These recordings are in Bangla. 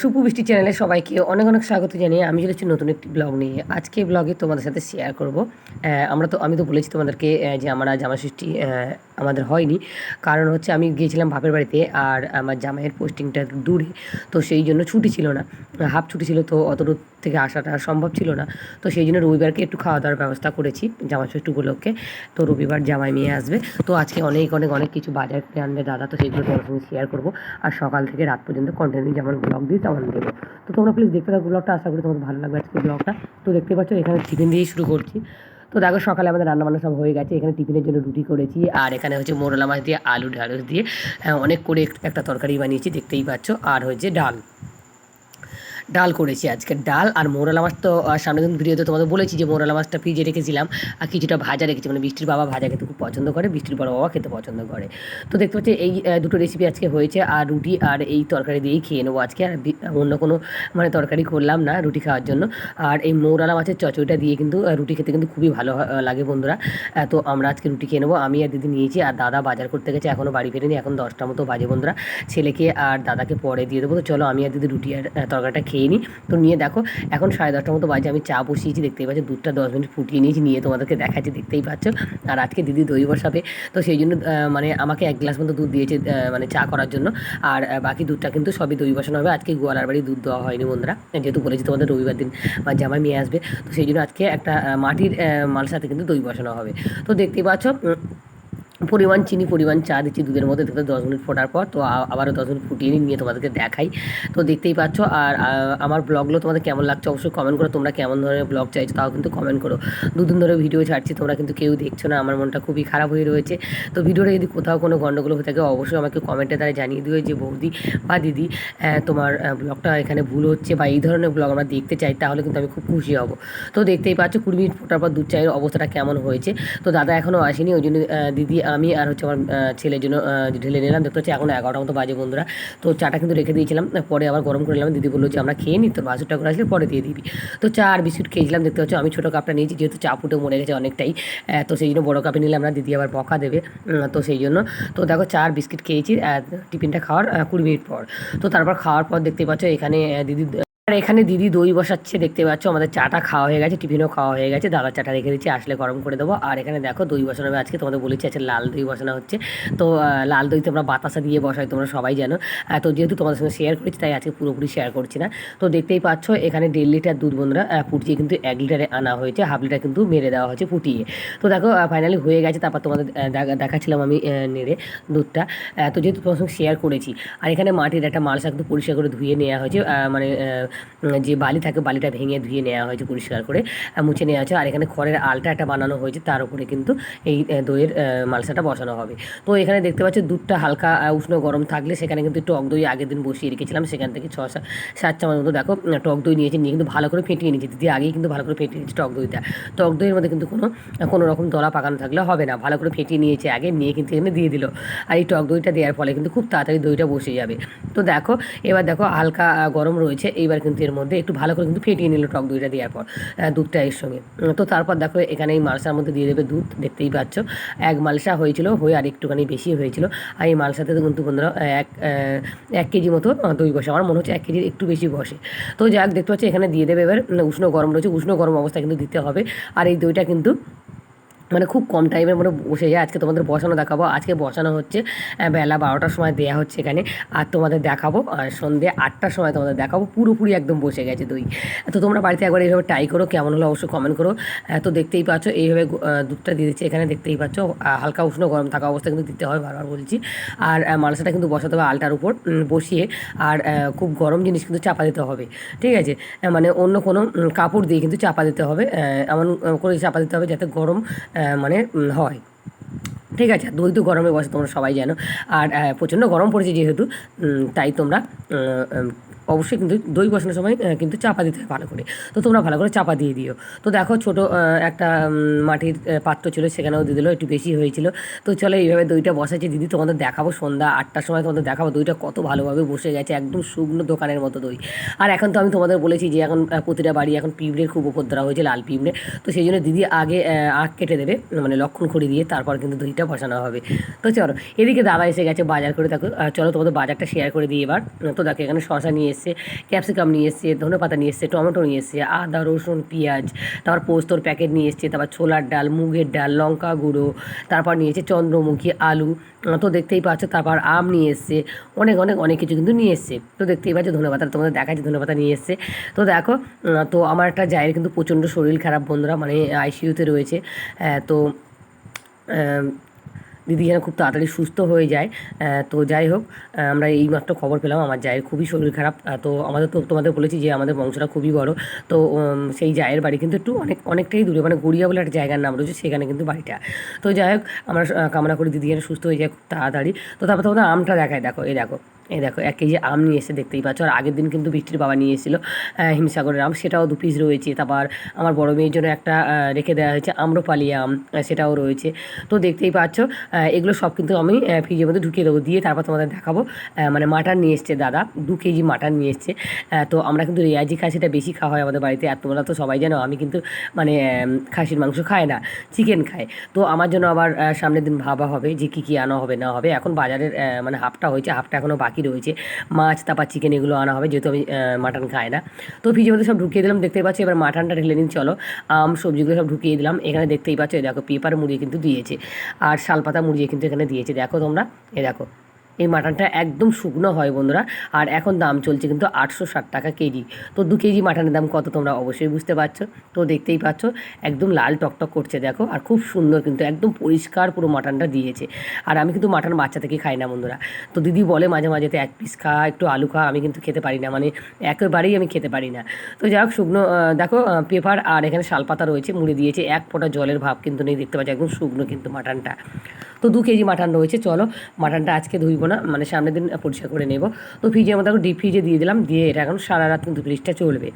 সুপু বৃষ্টি চ্যানেলে সবাইকে অনেক অনেক স্বাগত জানিয়ে আমি চলেছি নতুন একটি ব্লগ নিয়ে। আজকে ব্লগে তোমাদের সাথে শেয়ার করব। আমরা তো, আমি তো বলেছি তোমাদেরকে যে আমরা জামা ষষ্ঠী আমাদের হয়নি। কারণ হচ্ছে আমি গিয়েছিলাম বাপের বাড়িতে আর আমার জামাইয়ের পোস্টিংটা দূরে, তো সেই জন্য ছুটি ছিল না। হাফ ছুটি ছিল, তো অত দূর থেকে আসাটা সম্ভব ছিল না। তো সেই জন্য রবিবারকে একটু খাওয়া দাওয়ার ব্যবস্থা করেছি জামা ষষ্ঠী উপলক্ষে। তো রবিবার জামাই নিয়ে আসবে। তো আজকে অনেক অনেক অনেক কিছু বাজার আনবে দাদা তো সেইগুলো তোমার সঙ্গে শেয়ার করব। আর সকাল থেকে রাত পর্যন্ত কন্টিনিউ যেমন ব্লগ দিই তেমন দেবো তো তোমরা প্লিজ দেখতে থাকো ব্লগটা আশা করি তোমাদের ভালো লাগবে আজকে ব্লগটা তো দেখতে পাচ্ছ এখানে চিকেন দিয়েই শুরু করছি। তো দেখো সকালে আমাদের রান্না বান্না সব হয়ে গেছে। এখানে টিফিনের জন্য রুটি করেছি আর এখানে হচ্ছে মোরলা মাছ দিয়ে আলু ঢালস দিয়ে হ্যাঁ অনেক করে একটা তরকারি বানিয়েছি, দেখতেই পাচ্ছ। আর হচ্ছে ডাল। ডাল করেছি আজকে ডাল আর মোরালা মাছ তো সামনে দিন ভিডিওতে তোমাদের বলেছি যে মোরালা মাছটা ফ্রিজে রেখেছিলাম। আর কিছুটা ভাজা রেখেছি মানে বৃষ্টির বাবা ভাজা খেতে খুব পছন্দ করে বৃষ্টির বড় বাবা খেতে পছন্দ করে। তো দেখতে পাচ্ছি এই দুটো রেসিপি আজকে হয়েছে, আর রুটি আর এই তরকারি দিয়েই খেয়ে নেব আজকে, আর অন্য কোনো মানে তরকারি করলাম না রুটি খাওয়ার জন্য। আর এই মৌরালা মাছের চচড়িটা দিয়ে কিন্তু রুটি খেতে কিন্তু খুবই ভালো লাগে বন্ধুরা। তো আমরা আজকে রুটি খেয়ে নেব, আমি আর দিদি নিয়েছি, আর দাদা বাজার করতে গেছে এখনও বাড়ি ফেরেনি, এখন দশটা মতো বাজে বন্ধুরা। ছেলেকে আর দাদাকে পরে দিয়ে দেবো, তো চলো আমি আর দিদি রুটি আর তরকারিটা খেয়ে নিই তো নিয়ে দেখো, এখন সাড়ে দশটার মতো বাজে, আমি চা বসিয়েছি, দেখতেই পাচ্ছ, দুধটা দশ মিনিট ফুটিয়ে নিয়েছি, নিয়ে তোমাদেরকে দেখাচ্ছি, দেখতেই পাচ্ছ। আর আজকে দিদি দই বসাবে, তো সেই জন্য মানে আমাকে এক গ্লাস মতো দুধ দিয়েছে মানে চা করার জন্য। আর বাকি দুধটা কিন্তু সবই দই বসানো হবে, আজকে গোয়ালার বাড়ি দুধ দেওয়া হয়নি বন্ধুরা, যেহেতু বলেছি তোমাদের রবিবার দিন আমার জামাই মেয়ে আসবে, তো সেই জন্য আজকে একটা মাটির মালসাতে কিন্তু দই বসানো হবে। তো দেখতেই পাচ্ছ পরিমাণ চিনি, পরিমাণ চা দিচ্ছি দুধের মধ্যে দেখতে দশ মিনিট ফোটার পর। তো আবারও দশ মিনিট ফুটিয়ে নিয়ে তোমাদেরকে দেখাই। তো দেখতেই পাচ্ছ, আর আমার ব্লগগুলো তোমাদের কেমন লাগছে অবশ্যই কমেন্ট করো। তোমরা কেমন ধরনের ব্লগ চাইছো তাও কিন্তু কমেন্ট করো। দুদিন ধরে ভিডিও ছাড়ছি, তোমরা কিন্তু কেউ দেখছ না, আমার মনটা খুবই খারাপ হয়ে রয়েছে। তো ভিডিওটা যদি কোথাও কোনো গণ্ডগোল হয়ে থাকে, অবশ্যই আমাকে কমেন্টে দ্বারা জানিয়ে দিও যে, বৌদি বা দিদি তোমার ব্লগটা এখানে ভুল হচ্ছে বা এই ধরনের ব্লগ আমরা দেখতে চাই, তাহলে কিন্তু আমি খুব খুশি হব। তো দেখতেই পাচ্ছ, কুড়ি মিনিট ফোটার পর দুধ চায়ের অবস্থাটা কেমন হয়েছে। তো দাদা এখনও আসেনি, ওই জন্য দিদি আমি আর হচ্ছে আমার ছেলের জন্য ঢেলে নিলাম। দেখতে হচ্ছে এখন এগারোটা মতো বাজে বন্ধুরা। তো চাটা কিন্তু রেখে দিয়েছিলাম। পরে আবার গরম করে নিলাম। দিদি বলল যে, আমরা খেয়ে নিই তোর বাসুরটা করে আসলে পরে দিয়ে দিবি। তো চা আর বিস্কুট খেয়েছিলাম। দেখতে হচ্ছে আমি ছোটো কাপটা নিয়েছি, যেহেতু চা ফুটে মরে গেছে অনেকটাই। তো সেই জন্য বড়ো কাপে নিলাম। না, দিদি আবার বকা দেবে। তো সেই জন্য। তো দেখো, চা আর বিস্কিট খেয়েছি। টিফিনটা খাওয়ার কুড়ি মিনিট পর। তো তারপর খাওয়ার পর দেখতেই পাচ্ছ এখানে দিদি আর এখানে দিদি দই বসাচ্ছে, দেখতে পাচ্ছ? আমাদের চাটা খাওয়া হয়ে গেছে, টিফিনও খাওয়া হয়ে গেছে। দাদার চাটা রেখে দিচ্ছি, আসলে গরম করে দেবো। আর এখানে দেখো, দই বসানো হবে আজকে। তোমাদের বলেছি আছে লাল দই বসানো হচ্ছে। তো লাল দই তোমরা বাতাসা দিয়ে বসাই, তোমরা সবাই জানো। তো যেহেতু তোমাদের সঙ্গে শেয়ার করেছি, তাই আজকে পুরোপুরি শেয়ার করছি না। তো দেখতেই পাচ্ছ, এখানে দেড় লিটার দুধ বন্ধুরা ফুটিয়ে কিন্তু এক লিটারে আনা হয়েছে। হাফ লিটার কিন্তু মেরে দেওয়া হয়েছে ফুটিয়ে। তো দেখো ফাইনালি হয়ে গেছে। তারপর তোমাদের দেখাচ্ছিলাম আমি নেড়ে দুধটা। তো যেহেতু তোমার সঙ্গে শেয়ার করেছি, আর এখানে মাটির একটা মালসা কিন্তু পরিষ্কার করে ধুয়ে নেওয়া হয়েছে। মানে যে বালি থাকে, বালিটা ভেঙে ধুয়ে নেওয়া হয়েছে পরিষ্কার করে মুছে নেওয়া হয়েছে আর এখানে খড়ের আলটা একটা বানানো হয়েছে, তার উপরে কিন্তু এই দইয়ের মালসাটা বসানো হবে। তো এখানে দেখতে পাচ্ছি দুধটা হালকা উষ্ণ গরম থাকলে সেখানে কিন্তু টক দই আগের দিন বসিয়ে রেখেছিলাম। সেখান থেকে ছ, সাত চামচ মতো দেখো টক দই নিয়েছি, নিয়ে কিন্তু ভালো করে ফেটিয়ে নিয়েছি। দিদি আগেই কিন্তু ভালো করে ফেটিয়ে নিয়েছি টক দইটা। টক দইয়ের মধ্যে কিন্তু কোনো কোনো রকম দলা পাকানো থাকলে হবে না। ভালো করে ফেটিয়ে নিয়েছে আগে, নিয়ে কিন্তু এখানে দিয়ে দিল। আর এই টক দইটা দেওয়ার ফলে কিন্তু খুব তাড়াতাড়ি দইটা বসে যাবে। তো দেখো, এবার দেখো হালকা গরম রয়েছে। এইবার কিন্তু এর মধ্যে একটু ভালো করে কিন্তু ফেটিয়ে নিল টক দইটা দেওয়ার পর দুধটা এর সঙ্গে। তো তারপর দেখো এখানে এই মালসার মধ্যে দিয়ে দেবে দুধ, দেখতেই পাচ্ছ। এক মালসা হয়েছিল, হয়ে আর একটুখানি বেশি হয়েছিল। আর এই মালসাতে তো কিন্তু বন্ধুরা এক এক কেজি মতো দই বসে। আমার মনে হচ্ছে এক কেজির একটু বেশি বসে। তো যাক, দেখতে পাচ্ছি এখানে দিয়ে দেবে এবার, উষ্ণ গরম রয়েছে, উষ্ণ গরম অবস্থায় কিন্তু দিতে হবে। আর এই দইটা কিন্তু মানে খুব কম টাইমের মধ্যে বসে যায়। আজকে তোমাদের বসানো দেখাবো। আজকে বসানো হচ্ছে বেলা বারোটার সময় দেওয়া হচ্ছে এখানে। আর তোমাদের দেখাবো আর সন্ধ্যে আটটার সময় তোমাদের দেখাবো। পুরোপুরি একদম বসে গেছে দই। তো তোমরা বাড়িতে একবার এইভাবে ট্রাই করো, কেমন হলো অবশ্যই কমেন্ট করো। তো দেখতেই পাচ্ছ, এইভাবে দুধটা দিয়ে দিচ্ছে এখানে। দেখতেই পাচ্ছ হালকা উষ্ণ গরম থাকা অবস্থা কিন্তু দিতে হয় বারবার বলছি। আর মালসাটা কিন্তু বসাতে হবে আলটার উপর বসিয়ে। আর খুব গরম জিনিস কিন্তু চাপা দিতে হবে, ঠিক আছে? মানে অন্য কোনো কাপড় দিয়ে কিন্তু চাপা দিতে হবে। এমন করে চাপা দিতে হবে যাতে গরম মানে হয়। ঠিক আছে দ্বৈত গরমে বসে তোমরা সবাই জানো। আর প্রচণ্ড গরম পড়েছে যেহেতু তাই তোমরা অবশ্যই কিন্তু দই বসানোর সময় কিন্তু চাপা দিতে হয় ভালো করে। তো তোমরা ভালো করে চাপা দিয়ে দিও। তো দেখো ছোটো একটা মাটির পাত্র ছিল, সেখানেও দিয়ে দিলো, একটু বেশি হয়েছিল। তো চলো এইভাবে দইটা বসাচ্ছি। দিদি তোমাদের দেখাবো, সন্ধ্যা আটটার সময় তোমাদের দেখাবো দইটা কত ভালোভাবে বসে গেছে, একদম শুকনো দোকানের মতো দই। আর এখন তো আমি তোমাদের বলেছি যে এখন প্রতিটা বাড়ি এখন পিঁপড়ের খুব উপদ্রা হয়েছে, লাল পিঁপড়ে। তো সেই জন্য দিদি আগে আখ কেটে দেবে মানে লক্ষণ খড়ি দিয়ে, তারপর কিন্তু দইটা বসানো হবে। তো চলো, এদিকে দাদা এসে গেছে বাজার করে, দেখো চলো তোমাদের বাজারটা শেয়ার করে দিই এবার। তো দেখো এখানে শশা নিয়ে এসছে ক্যাপসিকাম নিয়ে এসছে ধনে পাতা নিয়ে এসছে, টমেটো নিয়ে এসছে, আদা, রসুন, পেঁয়াজ, তারপর পোস্তর প্যাকেট নিয়ে এসছে, তারপর ছোলার ডাল, মুগের ডাল, লঙ্কা গুঁড়ো, তারপর নিয়েছে চন্দ্রমুখী আলু তো দেখতেই পাচ্ছ তারপর আম নিয়ে এসছে, অনেক অনেক অনেক কিছু কিন্তু নিয়ে এসছে, তো দেখতেই পাচ্ছ ধনে পাতা তোমাদের দেখাচ্ছে ধনে পাতা নিয়ে এসছে, তো দেখো তো আমার একটা জায়ের কিন্তু প্রচণ্ড শরীর খারাপ বন্ধুরা মানে আইসিইউতে রয়েছে তো দিদি যেন খুব তাড়াতাড়ি সুস্থ হয়ে যায়। তো যাই হোক আমরা এইমাত্র খবর পেলাম। আমার জায়ের খুবই শরীর খারাপ। তো আমাদের তো তোমাদের বলেছি যে আমাদের বংশটা খুবই বড়। তো সেই জায়ের বাড়ি কিন্তু একটু অনেক, অনেকটাই দূরে। মানে গড়িয়া বলে একটা জায়গার নাম রয়েছে সেখানে কিন্তু বাড়িটা। তো যাই হোক, আমরা কামনা করি দিদি যেন সুস্থ হয়ে যায় খুব তাড়াতাড়ি। তো তারপর তোমাদের আমটা দেখায়। দেখো, এই দেখো। এই দেখো, এক কেজি আম নিয়ে এসে দেখতেই পাচ্ছ। আর আগের দিন কিন্তু বৃষ্টির বাবা নিয়ে এসেছিল হিমসাগরের আম। সেটাও দু পিস রয়েছে। তারপর আমার বড় মেয়ের জন্য একটা রেখে দেওয়া হয়েছে আম্রপালি আম সেটাও রয়েছে। তো দেখতেই পাচ্ছ এগুলো সব কিন্তু আমি ফ্রিজের মধ্যে ঢুকিয়ে দেবো। দিয়ে তারপর তোমাদের দেখাবো মানে মাটন নিয়ে এসছে দাদা, দু কেজি মাটন নিয়ে এসছে। তো আমরা কিন্তু রেয়াজি খাই সেটা বেশি খাওয়া হয় আমাদের বাড়িতে। আর তোমরা তো সবাই জানো, আমি কিন্তু মানে খাসির মাংস খাই না চিকেন খাই। তো আমার জন্য আবার সামনের দিন ভাবা হবে যে কী কী আনা হবে, না হবে। এখন বাজারের মানে হাফটা হয়েছে, হাফটা এখনও বাকি রয়েছে। মাছ, তারপর চিকেন এগুলো আনা হবে, যেহেতু আমি মাটন খাই না। তো ফ্রিজের মধ্যে সব ঢুকিয়ে দিলাম, দেখতেই পাচ্ছি, এবার মাটনটা ঢেলে নিন, চলো। আম, সবজিগুলো সব ঢুকিয়ে দিলাম, এখানে দেখতেই পাচ্ছ দেখো, পেপার মুড়িয়ে কিন্তু দিয়েছে। আর শালপাতা মুড়িয়ে কিন্তু এখানে দিয়েছে, দেখো তোমরা, এ দেখো। এই মাটনটা একদম শুকনো হয় বন্ধুরা। আর এখন দাম চলছে কিন্তু আটশো ষাট টাকা কেজি। তো দু কেজি মাটনের দাম কত তোমরা অবশ্যই বুঝতে পারছ? তো দেখতেই পাচ্ছ, একদম লাল টকটক করছে দেখো। আর খুব সুন্দর কিন্তু একদম পরিষ্কার পুরো মাটনটা দিয়েছে। আর আমি কিন্তু মাটন বাচ্চা থেকে খাই না বন্ধুরা। তো দিদি বলে মাঝে মাঝে তো এক পিস খা, একটু আলু খা, আমি কিন্তু খেতে পারি না। মানে একেবারেই আমি খেতে পারি না। তো যাই হোক, শুকনো দেখো পেপার আর এখানে শালপাতা রয়েছে, মুড়ে দিয়েছে। এক ফোঁটা জলের ভাব কিন্তু নেই, দেখতে পাচ্ছি, একদম শুকনো কিন্তু মাটনটা। তো দু কেজি মাটন রয়েছে, চলো, মাটনটা আজকে ধুইব না মানে সামনের দিন পরিষ্কার করে নেব। তো ফ্রিজের মধ্যে এখন ডিপ ফ্রিজে দিয়ে দিলাম, দিয়ে এটা এখন সারা রাত কিন্তু ফ্রিজটা চলবে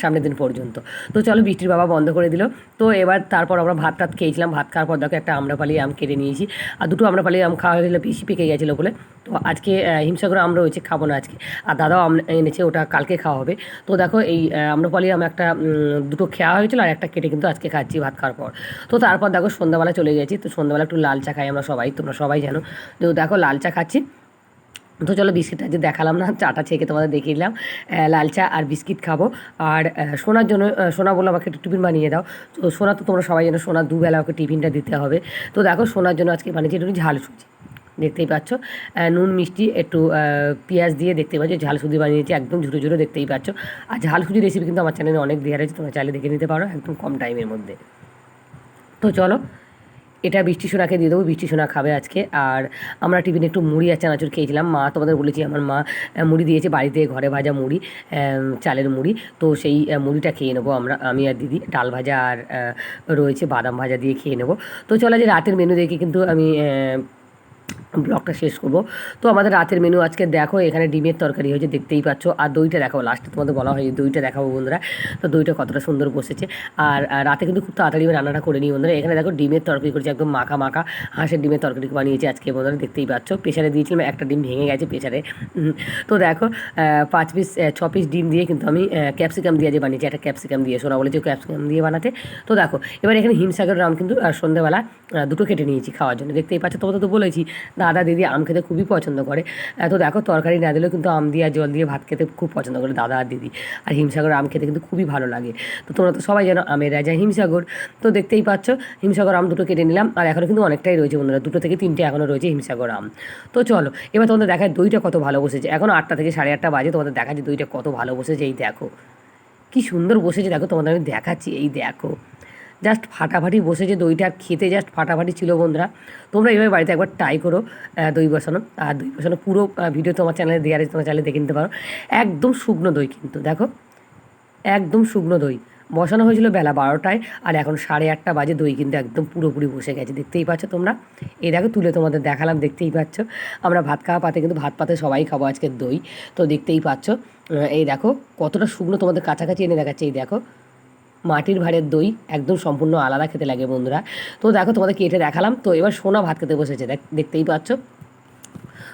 সামনের দিন পর্যন্ত। তো চলো বৃষ্টির বাবা বন্ধ করে দিল। তো এবার তারপর আমরা ভাত টাত খেয়েছিলাম। ভাত খাওয়ার পর দেখো একটা আম্রপালি আম কেটে নিয়েছি। আর দুটো আম্রপালি আম খাওয়া হয়েছিল বেশি পেকে গেছিল বলে। তো আজকে হিমসাগর আম রয়েছে, খাব না আজকে। আর দাদাও আম এনেছে, ওটা কালকে খাওয়া হবে। তো দেখো এই আম্রপালি আম একটা দুটো খাওয়া হয়েছিল আর একটা কেটে কিন্তু আজকে খাচ্ছি ভাত খাওয়ার পর। তো তারপর দেখো সন্ধ্যাবেলা চলে গেছি। তো সন্ধ্যাবেলা একটু লাল চা খাই আমরা সবাই, তোমরা সবাই জানো। তো দেখো লাল চা খাচ্ছি। তো চলো বিস্কিটটা যে দেখালাম না, চাটা ছেঁকে তোমাদের দেখিয়ে দিলাম। লাল চা আর বিস্কিট খাব। আর সোনার জন্য সোনা বলল আমাকে একটু টিফিন বানিয়ে দাও। তো সোনা তো তোমরা সবাই জানো, সোনা দুবেলা ওকে টিফিনটা দিতে হবে। তো দেখো সোনার জন্য আজকে বানিয়েছি একটু ঝাল সুজি। দেখতেই পাচ্ছ? নুন, মিষ্টি, একটু পেঁয়াজ দিয়ে দেখতেই পাচ্ছ, ঝাল সুজি বানিয়েছি, একদম ঝুটো ঝুটো দেখতেই পাচ্ছ। আর ঝাল সুজি রেসিপি কিন্তু আমার চ্যানেলে অনেক দেওয়া রয়েছে, তোমরা চাইলে দেখে নিতে পারো, একদম কম টাইমের মধ্যে। তো চলো এটা বৃষ্টি সোনাকে দিয়ে দেবো, বৃষ্টি সোনা খাবে আজকে। আর আমরা টিফিনে একটু মুড়ি আর চানাচুর খেয়েছিলাম। মা, তোমাদের বলেছি, আমার মা মুড়ি দিয়েছে বাড়িতে ঘরে ভাজা মুড়ি চালের মুড়ি। তো সেই মুড়িটা খেয়ে নেব আমরা, আমি আর দিদি। ডাল ভাজা আর রয়েছে, বাদাম ভাজা দিয়ে খেয়ে নেব। তো চলো যে রাতের মেনু দেখে কিন্তু আমি ব্লগটা শেষ করব। তো আমাদের রাতের মেনু আজকে দেখো, এখানে ডিমের তরকারি হয়েছে, দেখতেই পাচ্ছ। আর দইটা দেখাবো লাস্টে তোমাদের বলা হয় দইটা দেখাবো বন্ধুরা। তো দইটা কতটা সুন্দর বসেছে। আর রাতে কিন্তু খুব তাড়াতাড়ি রান্নাটা করে নিই বন্ধুরা। এখানে দেখো ডিমের তরকারি করেছি, একদম মাখা মাখা। হাঁসের ডিমের তরকারি বানিয়েছি আজকে বন্ধুরা, দেখতেই পাচ্ছ। প্রেশারে দিয়েছিলাম, একটা ডিম ভেঙে গেছে প্রেশারে তো দেখো পাঁচ পিস ছ পিস ডিম দিয়ে কিন্তু আমি ক্যাপসিকাম দিয়ে যে বানিয়েছি, একটা ক্যাপসিকাম দিয়ে। সোনা বলেছে ক্যাপসিকাম দিয়ে বানাতে। তো দেখো, এবার এখানে হিমসাগর রাম কিন্তু সন্ধ্যাবেলা দুটো কেটে নিয়েছি খাওয়ার জন্য। দেখতেই পাচ্ছ, তোমাদের তো বলেছি দাদা দিদি আম খেতে খুবই পছন্দ করে। আহ, তো দেখো তরকারি না দিলেও কিন্তু আম দিয়ে আর জল দিয়ে ভাত খেতে খুব পছন্দ করে দাদা আর দিদি। আর হিমসাগর আম খেতে কিন্তু খুবই ভালো লাগে। তো তোমরা তো সবাই জানো আমের রাজা হিমসাগর। তো দেখতেই পাচ্ছ হিমসাগর আম দুটো কেটে নিলাম। আর এখনও কিন্তু অনেকটাই রয়েছে বন্ধুরা দুটো থেকে তিনটে এখনও রয়েছে হিমসাগর আম। তো চলো এবার তোমাদের দেখায় দইটা কত ভালো বসেছে। এখন আটটা থেকে সাড়ে আটটা বাজে তোমাদের দেখা যায় দইটা কত ভালো বসেছে। এই দেখো কি সুন্দর বসেছে। দেখো তোমাদের আমি দেখাচ্ছি এই দেখো। জাস্ট ফাটাফাটি বসেছে, দইটা আর খেতে জাস্ট ফাটাফাটি ছিল বন্ধুরা। তোমরা এইভাবে বাড়িতে একবার ট্রাই করো দই বসানো। আর দই বসানো পুরো ভিডিও তোমার চ্যানেলে দেওয়া আছে, তোমার চ্যানেলে দেখে নিতে পারো। একদম শুকনো দই কিন্তু, দেখো। একদম শুকনো দই। বসানো হয়েছিল বেলা বারোটায়, আর এখন সাড়ে আটটা বাজে, দই কিন্তু একদম পুরোপুরি বসে গেছে, দেখতেই পাচ্ছ তোমরা? এই দেখো, তুলে তোমাদের দেখালাম, দেখতেই পাচ্ছ। আমরা ভাত খাওয়া পাতে কিন্তু ভাত পাতে সবাই খাব আজকে দই। তো দেখতেই পাচ্ছ এই দেখো, কতটা শুকনো তোমাদের কাছাকাছি এনে দেখাচ্ছে, এই দেখো। মাটির ভাঁড়ের দই একদম সম্পূর্ণ আলাদা খেতে লাগে বন্ধুরা। তো দেখো তোমাদেরকে কেটে দেখালাম। তো এবার সোনা ভাত খেতে বসেছে, দেখ, দেখতেই পাচ্ছ।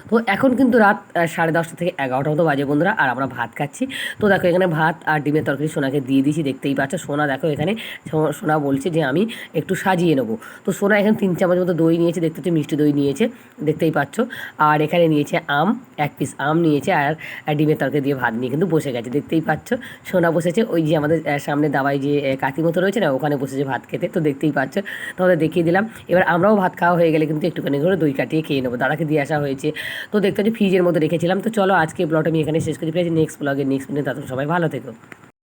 তো এখন কিন্তু রাত সাড়ে দশটা থেকে এগারোটা মতো বাজে বন্ধুরা, আর আমরা ভাত খাচ্ছি। তো দেখো এখানে ভাত আর ডিমের তরকারি সোনাকে দিয়ে দিয়েছি, দেখতেই পাচ্ছ। সোনা দেখো এখানে সোনা বলছে যে আমি একটু সাজিয়ে নেব। তো সোনা এখানে তিন চামচ মতো দই নিয়েছে, দেখতে হচ্ছে মিষ্টি দই নিয়েছে, দেখতেই পাচ্ছ। আর এখানে নিয়েছে আম, এক পিস আম নিয়েছে, আর ডিমের তরকারি দিয়ে ভাত নিয়ে কিন্তু বসে গেছে, দেখতেই পাচ্ছ। সোনা বসেছে, ওই যে আমাদের সামনে দাবাই যে কাতি মতো রয়েছে না, ওখানে বসেছে ভাত খেতে, তো দেখতেই পাচ্ছ। তোমাদের দেখিয়ে দিলাম। এবার আমরাও ভাত খাওয়া হয়ে গেলে কিন্তু একটুখানি করে দই কাটিয়ে খেয়ে নেব। দাদাকে দিয়ে আসা হয়েছে তো দেখতে হচ্ছে ফ্রিজের মধ্যে রেখেছিলাম। তো চলো আজকে ব্লগটা আমি এখানে শেষ করি। প্রায় নেক্সট ব্লগে নেক্সট দিনে তাদের সবাই ভালো থেকো।